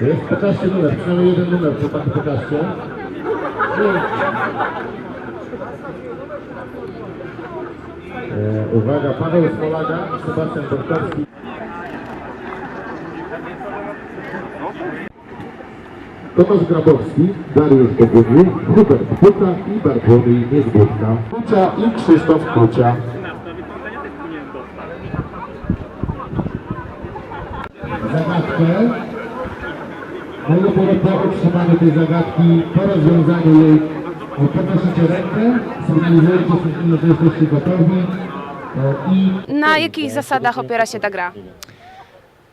Jest, pokażcie numer, przynajmniej jeden numer, chłopaki pokażcie. E, uwaga, Paweł Smolaga Sebastian Borkowski. Tomasz Grabowski, Dariusz Bogumił, Hubert Buta i Bartłomiej Niezbudka. Kucia i Krzysztof Kucia. Zagadkę. Mogę po, otrzymaniu tej zagadki, po rozwiązaniu jej e, podnosicie rękę, sygnalizujecie, że jesteście gotowi e, i Na jakich zasadach opiera się ta gra?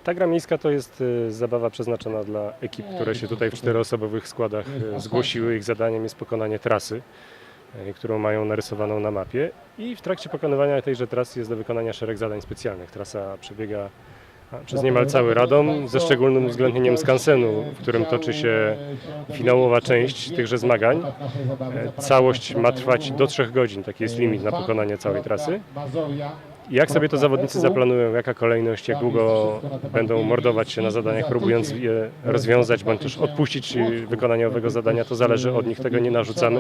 Ta gra miejska to jest y, zabawa przeznaczona dla ekip, które się tutaj w czteroosobowych składach y, zgłosiły. Ich zadaniem jest pokonanie trasy, y, którą mają narysowaną na mapie. I w trakcie pokonywania tejże trasy jest do wykonania szereg zadań specjalnych. Trasa przebiega przez niemal cały Radom, ze szczególnym uwzględnieniem skansenu, w którym toczy się finałowa część tychże zmagań. E, Całość ma trwać do 3 godzin, taki jest limit na pokonanie całej trasy. Jak sobie to zawodnicy zaplanują, jaka kolejność, jak długo będą mordować się na zadaniach, próbując je rozwiązać, bądź też odpuścić wykonanie owego zadania, to zależy od nich, tego nie narzucamy.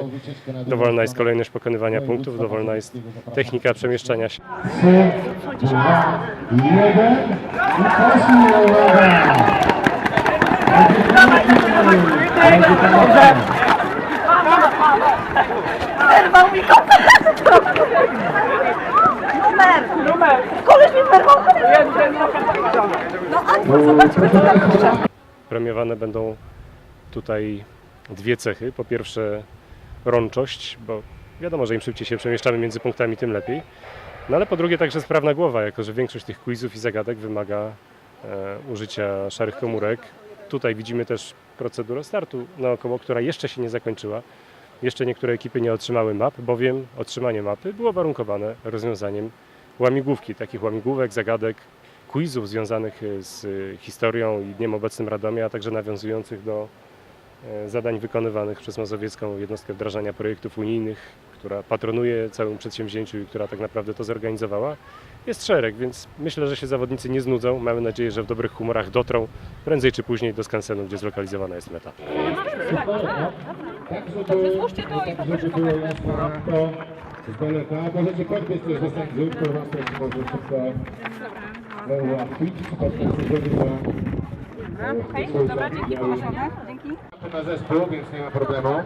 Dowolna jest kolejność pokonywania punktów, dowolna jest technika przemieszczania się. 3, 2, 1 i uwaga! Wyrwał mi Numer! Numer! Koleś mi wyrwał! No Anton, zobaczmy co tam jeszcze. Premiowane będą tutaj dwie cechy. Po pierwsze rączość, bo wiadomo, że im szybciej się przemieszczamy między punktami, tym lepiej. No ale po drugie także sprawna głowa, jako że większość tych quizów i zagadek wymaga e, użycia szarych komórek. Tutaj widzimy też procedurę startu naokoło, która jeszcze się nie zakończyła. Jeszcze niektóre ekipy nie otrzymały map, bowiem otrzymanie mapy było warunkowane rozwiązaniem łamigłówki, takich łamigłówek, zagadek, quizów związanych e, z e, historią i dniem obecnym Radomia, a także nawiązujących do e, zadań wykonywanych przez Mazowiecką Jednostkę Wdrażania Projektów Unijnych, która patronuje całemu przedsięwzięciu i która tak naprawdę to zorganizowała. Jest szereg, więc myślę, że się zawodnicy nie znudzą. Mamy nadzieję, że w dobrych humorach dotrą prędzej czy później do skansenu, gdzie zlokalizowana jest meta. Możecie też do ułatwić. Się z Okej, dobra, dzięki, położone. Dzięki. na zespół, więc nie ma problemu.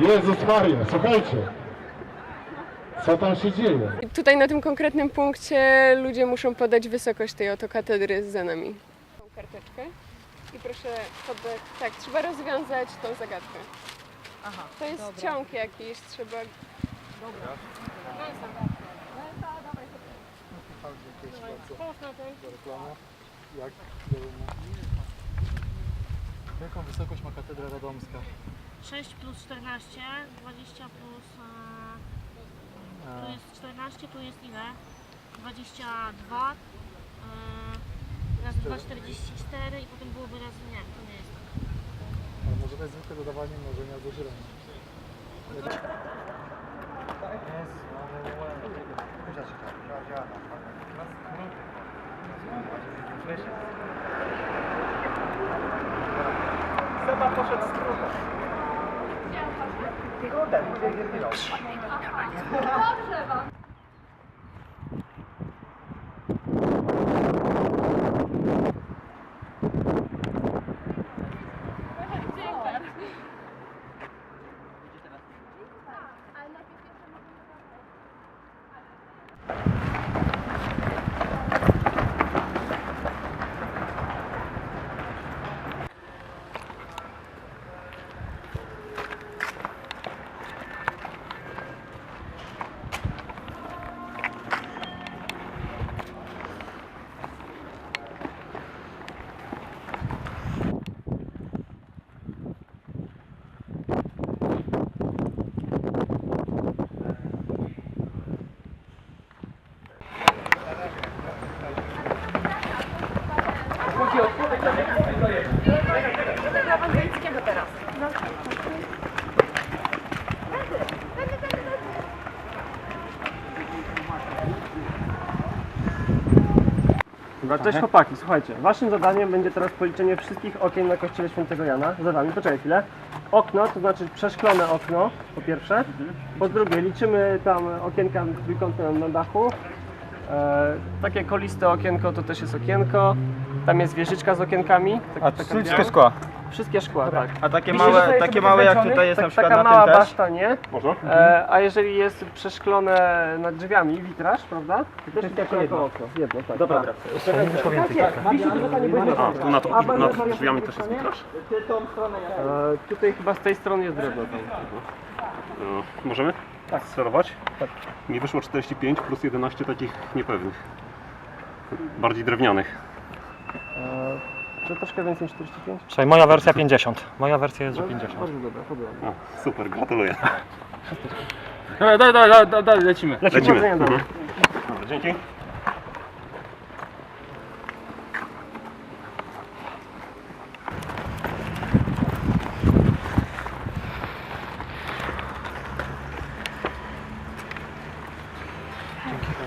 Jezus Maria, słuchajcie. Co tam się dzieje? Tutaj na tym konkretnym punkcie ludzie muszą podać wysokość tej oto katedry za nami. Tą karteczkę i proszę podać, tak, trzeba rozwiązać tą zagadkę. Aha, To jest ciąg jakiś, trzeba... Dobra. Tak, Jak, jaką wysokość ma katedra radomska? 6 plus 14, 20 plus... E, e, tu jest 14, tu jest ile? 22, e, raz 2, 44 i potem byłoby raz nie, to nie jest. Tak. Ale może to jest zwykłe dodawanie mnożenia do dzielenia. Jest, no mamy... Kuzia się tak, Seba poszedł z trudem. Trudem, gdzie jest Dobrze wam. Dobra, cześć chłopaki, słuchajcie, waszym zadaniem będzie teraz policzenie wszystkich okien na kościele świętego Jana. Za wami, poczekaj chwilę. Okno, to znaczy przeszklone okno, po pierwsze. Po drugie, liczymy tam okienka trójkątne na dachu. E, takie koliste okienko to też jest okienko. Tam jest wieżyczka z okienkami. Tak, A taka wszystkie biała. szkła. Wszystkie szkła, tak. A takie Widzicie, że małe, tutaj takie małe jak tutaj jest tak, na przykład taka na mała tym też. baszta, nie? Można? E, a jeżeli jest przeszklone nad drzwiami, witraż, prawda? To też jest jako jedno okno. Jedno, tak. Dobra. Tak, zostanie bez A, tu nad, nad drzwiami też jest witraż? E, tutaj chyba z tej strony jest drewno tam. No, możemy? Tak. Sterować? Tak. Mi wyszło 45 plus 11 takich niepewnych. Bardziej drewnianych. E, to troszkę więcej niż 45? Słuchaj, moja wersja 50. Moja wersja jest, że 50. Bardzo dobra, podoba mi się. Super, gratuluję. Dobra, dobra, dobra, dobra, dobra lecimy. Lecimy. Powodzenia, Mhm. dobra. Dobra, dzięki.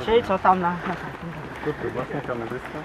Czyli co tam na... na Super, właśnie kamerzysta.